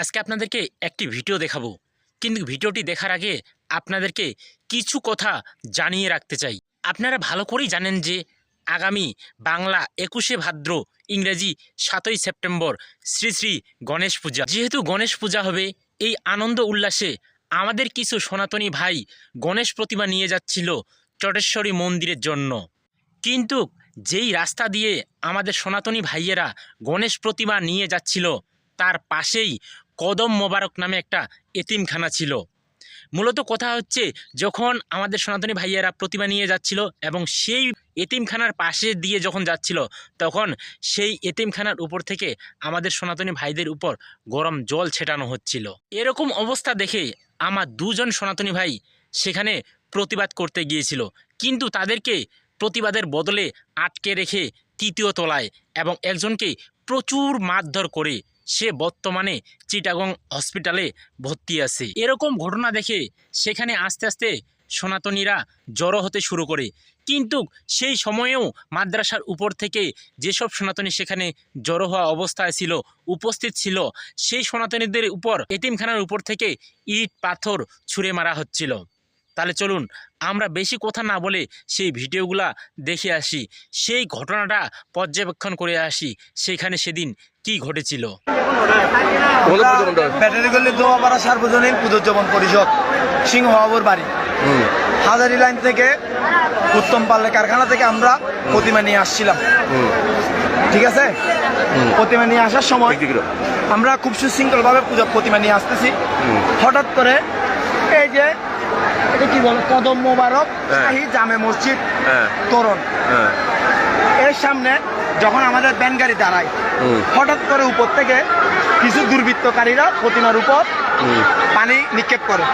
আজকে আপনাদেরকে একটি ভিডিও দেখাবো। কিন্তু ভিডিওটি দেখার আগে আপনাদেরকে কিছু কথা জানিয়ে রাখতে চাই। আপনারা ভালো করেই জানেন যে আগামী বাংলা একুশে ভাদ্র ইংরেজি সাতই সেপ্টেম্বর শ্রী শ্রী গণেশ পূজা। যেহেতু গণেশ পূজা হবে, এই আনন্দ উল্লাসে আমাদের কিছু সনাতনী ভাই গণেশ প্রতিমা নিয়ে যাচ্ছিল চটেশ্বরী মন্দিরের জন্য। কিন্তু যেই রাস্তা দিয়ে আমাদের সনাতনী ভাইয়েরা গণেশ প্রতিমা নিয়ে যাচ্ছিল, তার পাশেই কদম মোবারক নামে একটা এতিমখানা ছিল। মূলত কথা হচ্ছে, যখন আমাদের সনাতনী ভাইয়েরা প্রতিমা নিয়ে যাচ্ছিল এবং সেই এতিমখানার পাশে দিয়ে যখন যাচ্ছিল, তখন সেই এতিমখানার উপর থেকে আমাদের সনাতনী ভাইদের উপর গরম জল ছেটানো হচ্ছিল। এরকম অবস্থা দেখে আমার দুজন সনাতনী ভাই সেখানে প্রতিবাদ করতে গিয়েছিল। কিন্তু তাদেরকে প্রতিবাদের বদলে আটকে রেখে তৃতীয় তলায় এবং একজনকে প্রচুর মারধর করে সে বর্তমানে চিটাগং হসপিটালে ভর্তি আছে। এরকম ঘটনা দেখে সেখানে আস্তে আস্তে সনাতনীরা জড়ো হতে শুরু করে। কিন্তু সেই সময়েও মাদ্রাসার উপর থেকে যেসব সনাতনী সেখানে জড়ো হওয়া অবস্থায় ছিল, উপস্থিত ছিল, সেই সনাতনীদের উপর এতিমখানার উপর থেকে ইট, পাথর ছুঁড়ে মারা হচ্ছিল। তাহলে চলুন আমরা বেশি কথা না বলে সেই ভিডিওগুলা দেখে আসি। সেই ঘটনাটা পর্যবেক্ষণ করে আসি সেখানে সেদিন কি ঘটেছিল। তোমাদের পুজো মণ্ডপ ব্যাটারি গল্লি দোয়াপাড়া সার্বজনীন পুজোজ্জীবন পরিষদ সিংহবাবুর বাড়ি। হুম। হাজারি লাইন থেকে উত্তম পাল্লে কারখানা থেকে আমরা প্রতিমা নিয়ে আসছিলাম। ঠিক আছে? প্রতিমা নিয়ে আসার সময় আমরা খুব সুশৃঙ্খলভাবে পূজা প্রতিমা নিয়ে আসতেছি। হঠাৎ করে এই যে এটা কি বলে? কদম মোবারক হ্যাঁ। শাহী জামে মসজিদ হ্যাঁ। তোরণ। হ্যাঁ। এর সামনে যখন আমাদের ব্যান গাড়ি দাঁড়ায় হঠাৎ করে উপর থেকে কিছু দুর্বৃত্তকারীরা প্রতিমার উপর পানি নিক্ষেপ করে।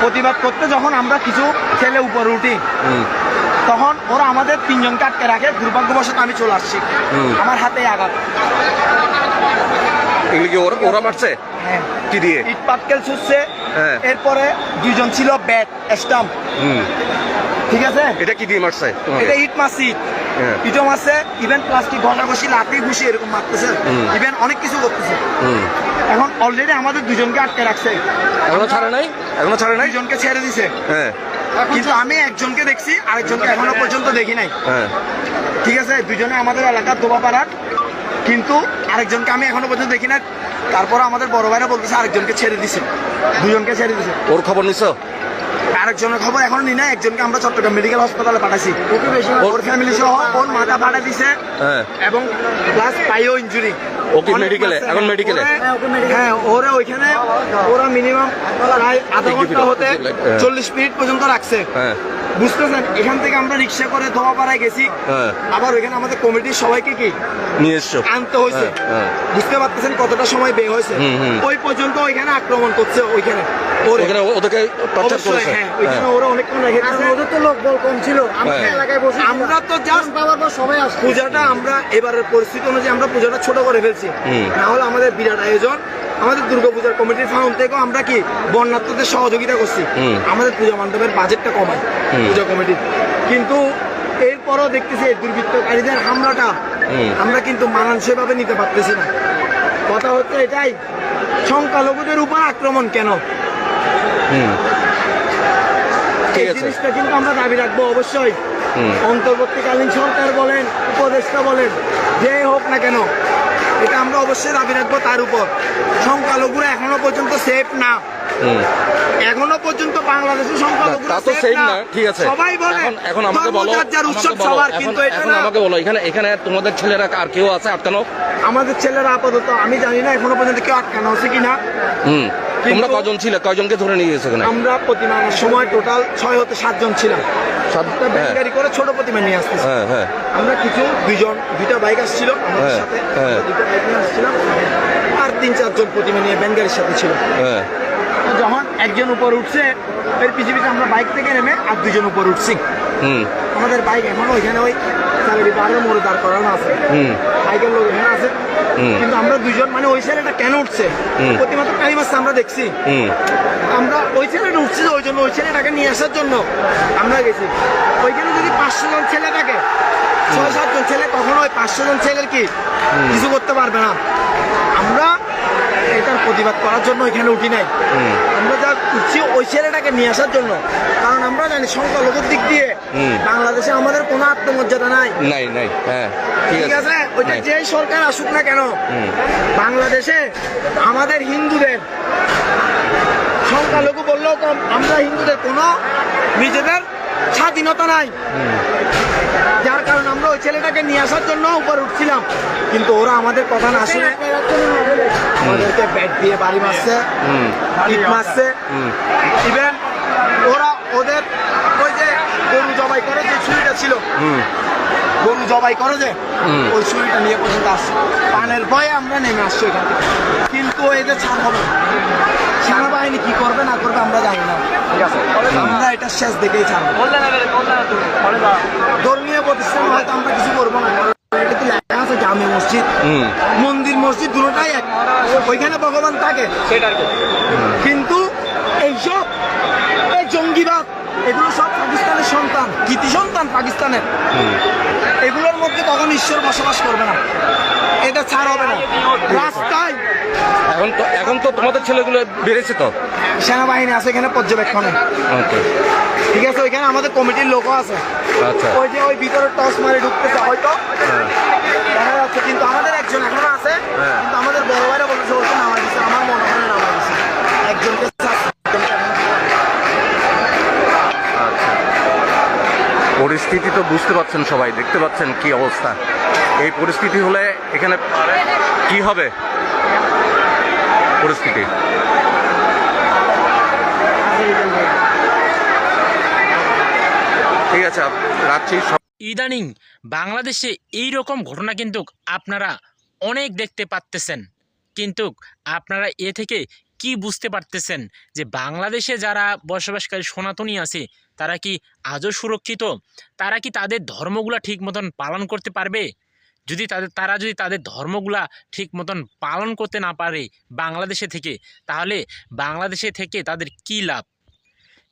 প্রতিবাদ করতে যখন আমরা কিছু ছেলে উপরে উঠি তখন ওরা আমাদের তিনজনকে আটকে রাখে দুর্ভাগ্যবশত আমি চলে আসছি। আমার হাতে আঘাত। এগুলি কি ওরা ওরা মারছে? হ্যাঁ। কি দিয়ে? ইট পাটকেল ছুটছে। হ্যাঁ। এরপরে দুইজন ছিল ব্যাট স্টাম্প। ঠিক আছে? এটা কি দিয়ে মারছে এটা ইট। ইটও মারছে ইভেন প্লাস্টিক ঘষা ঘষি লাঠি ঘুষি এরকম মারতেছে। ইভেন অনেক কিছু করতেছে। এখন অলরেডি আমাদের দুজনকে আটকে রাখছে। এখনও ছাড়ে নাই? এখনও ছাড়ে নাই? দুজনকে ছেড়ে দিছে। হ্যাঁ। কিন্তু আমি একজনকে দেখছি আরেকজনকে এখনও পর্যন্ত দেখি নাই। হ্যাঁ। ঠিক আছে? দুজনে আমাদের এলাকার দোবা পাড়ার কিন্তু আরেকজনকে আমি এখনও পর্যন্ত দেখি না। তারপর আমাদের বড় ভাইরা বলতেছে আরেকজনকে ছেড়ে দিছে। দুজনকে ছেড়ে দিছে। ওর খবর নিছো? আরেকজনের খবর এখনও নি না একজনকে আমরা চট্টগ্রাম মেডিকেল হাসপাতালে পাঠাইছি। ওকে বেশি ওর ফ্যামিলি সহ ওর মাথা ফাটা দিছে হ্যাঁ। এবং প্লাস পাইও ইঞ্জুরি ও কি medical এ? এখন মেডিকেলে হ্যাঁ ওরা ওইখানে ওরা মিনিমাম প্রায় আধা ঘণ্টা হতে হ্যাঁ। চল্লিশ মিনিট পর্যন্ত রাখছে। হ্যাঁ। বুঝতেছেন? এখান থেকে আমরা রিক্সা করে ধোয়াপাড়ায় গেছি। হ্যাঁ। আবার ওইখানে আমাদের কমিটির সবাইকে কি? আনতে হয়েছে। হ্যাঁ, হ্যাঁ। বুঝতে পারতেছেন কতটা সময় বের হয়েছে। ওই পর্যন্ত ওইখানে আক্রমণ করছে ওইখানে। আমরা। এলাকায় বসে আমরা তো জাস্ট সবাই পূজাটা আমরা এবারের পরিস্থিতি অনুযায়ী আমরা পূজাটা ছোট করে ফেলছি। না হলে আমাদের বিরাট আয়োজন। আমাদের দুর্গাপূজার কমিটির ফাউন্ড থেকেও আমরা কি বন্যার্থদের সহযোগিতা করছি। আমাদের পূজা মণ্ডপের বাজেটটা কমায়। পূজা কমিটি। কিন্তু এরপরও দেখতেছি এই দুর্বৃত্তকারীদের হামলাটা আমরা কিন্তু মানানসইভাবে নিতে পারতেছি না। কথা হচ্ছে এটাই সংখ্যালঘুদের উপর আক্রমণ কেন? এই জিনিসটা কিন্তু আমরা দাবি রাখব অবশ্যই। অন্তর্বর্তীকালীন সরকার বলেন উপদেষ্টা বলেন যে হোক না কেন এটা আমরা অবশ্যই দাবি রাখব তার উপর। সংখ্যালঘুরা এখনও পর্যন্ত সেফ না। এখনও পর্যন্ত বাংলাদেশের সংখ্যালঘুরা তা তো সেম না। ঠিক আছে। সবাই বলে এখন আমাকে বলো উৎসব সবার কিন্তু এখন আমাকে বলো এখানে এখানে তোমাদের ছেলেরা আর কেউ আছে আটকানো? আমাদের ছেলেরা আপাতত আমি জানি না এখনও পর্যন্ত কেউ আটকানো আছে কিনা। হুম তোমরা কজন ছিলে? কয়জনকে ধরে নিয়ে গেছো আমরা প্রতিমা আনার সময় টোটাল ছয় হতে সাতজন ছিলাম। সাত- একটা হ্যাঁ। গাড়ি করে ছোট প্রতিমা নিয়ে আসতেছি। হ্যাঁ হ্যাঁ। আমরা কিছু দুইজন দুইটা বাইক আসছিল আমাদের হ্যাঁ, সাথে। হ্যাঁ। দুইটা বাইক নিয়ে আসছিলাম। আর তিন চারজন প্রতিমা নিয়ে ব্যান গাড়ির সাথে ছিল। হ্যাঁ। যখন একজন উপর উঠছে এর পিছু পিছু আমরা বাইক থেকে নেমে আর দুজন উপর উঠছি। হুম। আমাদের বাইক এখন ওইখানে ওই চালারি পাহাড়ের মোড়ে দাঁড় করানো আছে। হুম। বাইকের লোক এখানে আছে। কিন্তু আমরা দুজন মানে ওই ছেলেটা কেন উঠছে? প্রতিমাত্র টাইম আসছে আমরা দেখছি। হুম। আমরা ওই ছেলেটা উঠছে ওই জন্য ওই ছেলেটাকে নিয়ে আসার জন্য আমরা গেছি। ওইখানে যদি পাঁচশো জন ছেলে থাকে ছয় সাতজন ছেলে কখনো ওই পাঁচশো জন ছেলের কি? কিছু করতে পারবে না। আমরা প্রতিবাদ করার জন্য এখানে উঠি নাই। আমরা যা উঠছি ওই ছেলেটাকে নিয়ে আসার জন্য। কারণ আমরা জানি সংখ্যালঘুর দিক দিয়ে বাংলাদেশে আমাদের কোনো আত্মমর্যাদা নাই। নাই নাই। হ্যাঁ ঠিক আছে। ওইটা যেই সরকার আসুক না কেন বাংলাদেশে আমাদের হিন্দুদের সংখ্যালঘু বললেও কম আমরা হিন্দুদের কোনো নিজেদের স্বাধীনতা নাই। ওই ছেলেটাকে নিয়ে আসার জন্য উপরে উঠছিলাম। কিন্তু ওরা আমাদের কথা না শুনে আমাদেরকে ব্যাট দিয়ে বাড়ি মারছে ইট মারছে। ইভেন ওরা ওদের ওই যে গরু জবাই করে যে ছুরিটা ছিল হুম। গরু জবাই করে যে ওই ছুরিটা নিয়ে পর্যন্ত আসছে। পানের ভয়ে আমরা নেমে আসছি এখান থেকে। কিন্তু এদের ছাড় হবে। সেনাবাহিনী কি করবে না করবে আমরা জানি না। এটা শেষ দেখেই ছাড়বো। ধর্মীয় প্রতিষ্ঠান হয়তো আমরা কিছু করব না। এটা তো লেখা আছে জামে মসজিদ। মন্দির মসজিদ দুটোটাই এক। ওইখানে ভগবান থাকে। কিন্তু এইসব এই জঙ্গিবাদ এগুলো সব পাকিস্তানের সন্তান কৃতি সন্তান পাকিস্তানের। এগুলোর মধ্যে তখন ঈশ্বর বসবাস করবে না। এটা ছাড় হবে না। রাস্তায় এখন তো এখন তো তোমাদের ছেলেগুলো বেড়েছে তো? সেনাবাহিনী আছে এখানে পর্যবেক্ষণে। ওকে। ঠিক আছে ওইখানে আমাদের কমিটির লোকও আছে। আচ্ছা। ওই যে ওই ভিতরে টস মারে ঢুকতেছে হয়তো। হ্যাঁ। দেখা যাচ্ছে কিন্তু আমাদের একজন এখনও আছে হ্যাঁ। কিন্তু আমাদের বড় ভাইরা বলেছে ওকে নামাই দিচ্ছে আমার মনে হয় না নামাই দিচ্ছে একজনকে আচ্ছা। পরিস্থিতি তো বুঝতে পারছেন সবাই দেখতে পাচ্ছেন কি অবস্থা। এই পরিস্থিতি হলে এখানে কি হবে? পরিস্থিতি। ঠিক আছে রাখছি ইদানিং বাংলাদেশে এই রকম ঘটনা কিন্তু আপনারা অনেক দেখতে পারতেছেন। কিন্তু আপনারা এ থেকে কি বুঝতে পারতেছেন যে বাংলাদেশে যারা বসবাসকারী সনাতনী আছে, তারা কি আজও সুরক্ষিত? তারা কি তাদের ধর্মগুলা ঠিক মতন পালন করতে পারবে? যদি তাদের, তারা যদি তাদের ধর্মগুলা ঠিক মতন পালন করতে না পারে বাংলাদেশে থেকে, তাহলে বাংলাদেশে থেকে তাদের কী লাভ?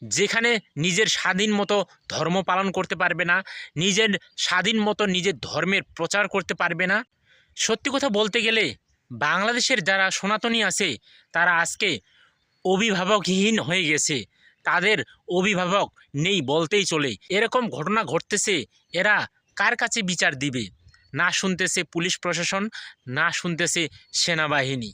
যেখানে নিজের স্বাধীন মতো ধর্ম পালন করতে পারবে না, নিজের স্বাধীন মতো নিজের ধর্মের প্রচার করতে পারবে না। সত্যি কথা বলতে গেলে, বাংলাদেশের যারা সনাতনী আছে, তারা আজকে অভিভাবকহীন হয়ে গেছে। তাদের অভিভাবক নেই বলতেই চলে। এরকম ঘটনা ঘটতেছে, এরা কার কাছে বিচার দিবে? না শুনতেছে পুলিশ প্রশাসন না শুনতেছে সেনাবাহিনী।